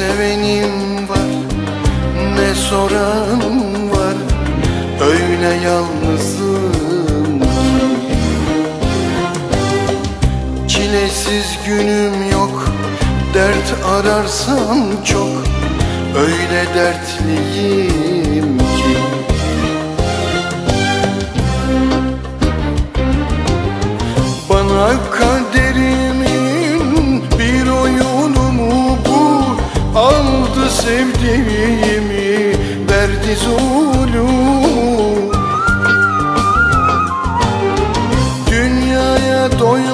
sevenim var Ne soranım var Öyle yalnızım. Çilesiz günüm yok Dert ararsam çok Öyle dertliyim ki. Bana kal sevdiğimi verdi zulüm. Dünyaya doyma